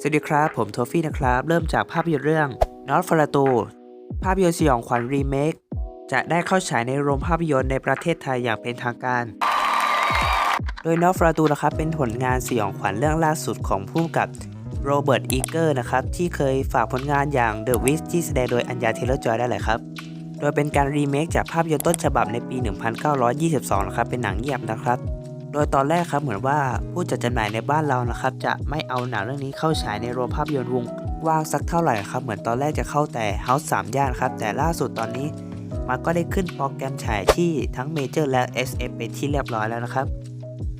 สวัสดีครับ ผมโทฟี่นะครับ เริ่มจากภาพยนตร์เรื่อง n o t f r a t o ภาพยนตร์สยองขวัญรีเมคจะได้เข้าฉายในโรงภาพยนตร์ในประเทศไทยอย่างเป็นทางการ โดย n o t f r a t o นะครับเป็นผลงานสยองขวัญเรื่องล่าสุดของผู้กำกับโรเบิร์ตอีเกอร์นะครับที่เคยฝากผลงานอย่าง The Witch ที่แสดงโดยอัญญาเทเลอร์จอยได้เลยครับ โดยเป็นการรีเมคจากภาพยนตร์ต้นฉบับในปี 1922นะครับเป็นหนังเงียบนะครับ โดยตอนแรกครับเหมือนว่าผู้จัดจำหน่ายในบ้านเรานะครับจะไม่เอาหนังเรื่องนี้เข้าฉายในโรงภาพยนตร์วงว่างสักเท่าไหร่ครับเหมือนตอนแรกจะเข้าแต่ House 3ย่านครับแต่ล่าสุดตอนนี้มันก็ได้ขึ้นโปรแกรมฉายที่ทั้งเมเจอร์และ SF เป็นที่เรียบร้อยแล้วนะครับ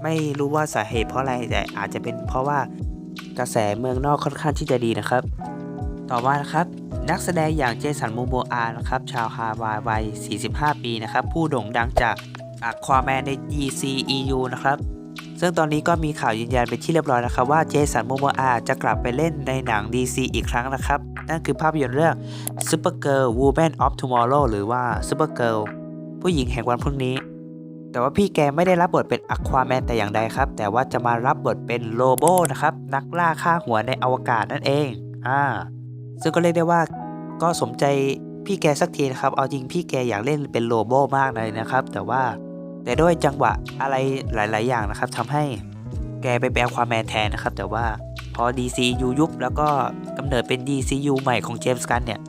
ไม่รู้ว่าสาเหตุเพราะอะไรแต่อาจจะเป็นเพราะว่ากระแสเมืองนอกค่อนข้างที่จะดีนะครับ ต่อมานะครับนักแสดงอย่างเจสันมูโบอานะครับชาวฮาวายวัย 45 ปีนะครับผู้โด่งดังจาก อะควาแมนใน DCEU นะครับซึ่งตอนนี้ก็มีข่าวยืนยันเป็นที่เรียบร้อยนะครับว่าเจสันโมโมอาจะกลับไปเล่นในหนัง DC อีกครั้งนะครับ นั่นคือภาพยนตร์เรื่อง Supergirl Woman of Tomorrow หรือว่า Supergirl ผู้หญิงแห่งวันพรุ่งนี้ แต่ว่าพี่แกไม่ได้รับบทเป็นอควาแมนแต่อย่างใดครับ แต่ว่าจะมารับบทเป็นโลโบนะครับ นักล่าฆ่าหัวในอวกาศนั่นเอง อ่า ซึ่งก็เรียกได้ว่าก็สมใจพี่แกสักทีนะครับ เอาจริงพี่แกอยากเล่นเป็นโลโบมากเลยนะครับ แต่ว่า แต่ด้วยจังหวะอะไรหลาย ๆ อย่างนะครับทำให้แกไปแปลความแมนแทนนะครับ แต่ว่าพอ DCU ยุบแล้วก็กำเนิดเป็น DCU ใหม่ของเจมส์กันเนี่ย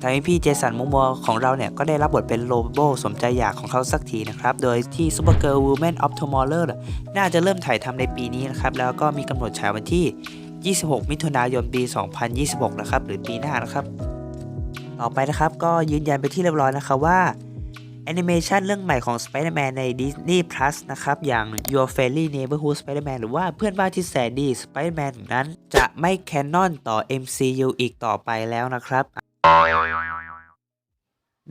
ทำให้พี่เจสันมุมมอของเราเนี่ย ก็ได้รับบทเป็นโลโบสมใจอยากของเขาสักทีนะครับ โดยที่ Supergirl Woman of Tomorrow เนี่ยน่าจะเริ่มถ่ายทำในปีนี้นะครับ แล้วก็มีกำหนดฉายวันที่ 26 มิถุนายนปี 2026 นะครับ หรือปีหน้านะครับ ต่อไปนะครับก็ยืนยันไปที่เรียบร้อยนะครับว่า แอนิเมชันเรื่องใหม่ของ Spider-Man ใน Disney Plus นะครับ อย่าง Your Friendly Neighborhood Spider-Man หรือว่าเพื่อนบ้านที่แสนดี Spider-Man นั้นจะไม่แคนนอนต่อ MCU อีกต่อไปแล้วนะครับ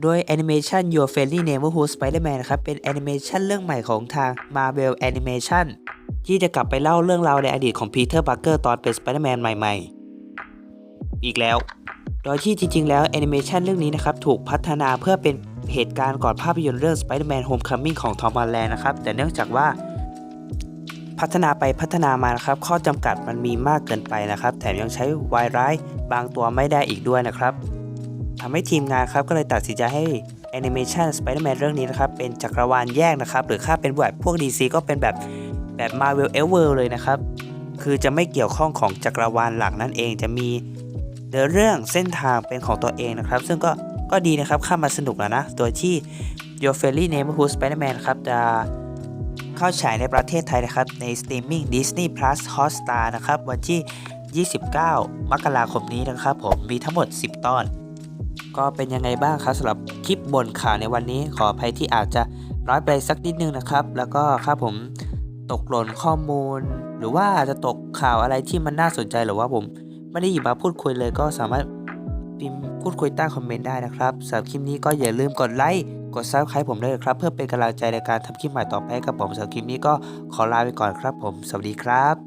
โดยแอนิเมชัน Your Friendly Neighborhood Spider-Man นะครับ เป็นแอนิเมชันเรื่องใหม่ของทาง Marvel Animation ที่จะกลับไปเล่าเรื่องราวในอดีตของ Peter Parker ตอนเป็น Spider-Man ใหม่ ๆ อีกแล้ว โดยที่จริงๆ แล้วแอนิเมชันเรื่องนี้นะครับถูกพัฒนาเพื่อเป็น เหตุการณ์ก่อนภาพยนตร์เรื่อง Spider-Man Homecoming ของ Tom Holland นะครับ แต่เนื่องจากว่าพัฒนาไปพัฒนามานะครับ ข้อจำกัดมันมีมากเกินไปนะครับ แถมยังใช้วายร้ายบางตัวไม่ได้อีกด้วยนะครับทำให้ทีมงานครับก็เลยตัดสินใจให้แอนิเมชัน Spider-Man เรื่องนี้นะครับ เป็นจักรวาลแยกนะครับ หรือค่าเป็นแบบพวก DC ก็เป็นแบบแบบ Marvel e v e r เลยนะครับ คือจะไม่เกี่ยวข้องของจักรวาลหลักนั่นเองจะมีเดินเรื่องเส้นทางเป็นของตัวเองนะครับ ซึ่งก็ ก็ดีนะครับเข้ามาสนุกแล้วนะโดยที่ Your Friendly Neighborhood Spider-Man ครับจะเข้าฉายในประเทศไทยนะครับ ในสตรีมมิ่ง Disney Plus Hotstar นะครับ วันที่ 29 มกราคมนี้นะครับผมมีทั้งหมด 10 ตอน ก็เป็นยังไงบ้างครับสำหรับคลิปบนข่าวในวันนี้ ขออภัยที่อาจจะน้อยไปสักนิดนึงนะครับ แล้วก็ครับผมตกหล่นข้อมูล หรือว่าอาจจะตกข่าวอะไรที่มันน่าสนใจหรือว่าผมไม่ได้หยิบมาพูดคุยเลยก็สามารถ พิมพ์พูดคุยใต้คอมเมนต์ได้นะครับสำหรับคลิปนี้ก็อย่าลืมกดไลค์กดซับสไครต์ผมด้วยครับ เพื่อเป็นกำลังใจในการทำคลิปใหม่ต่อไปกับผมสำหรับคลิปนี้ก็ขอลาไปก่อนครับผม สวัสดีครับ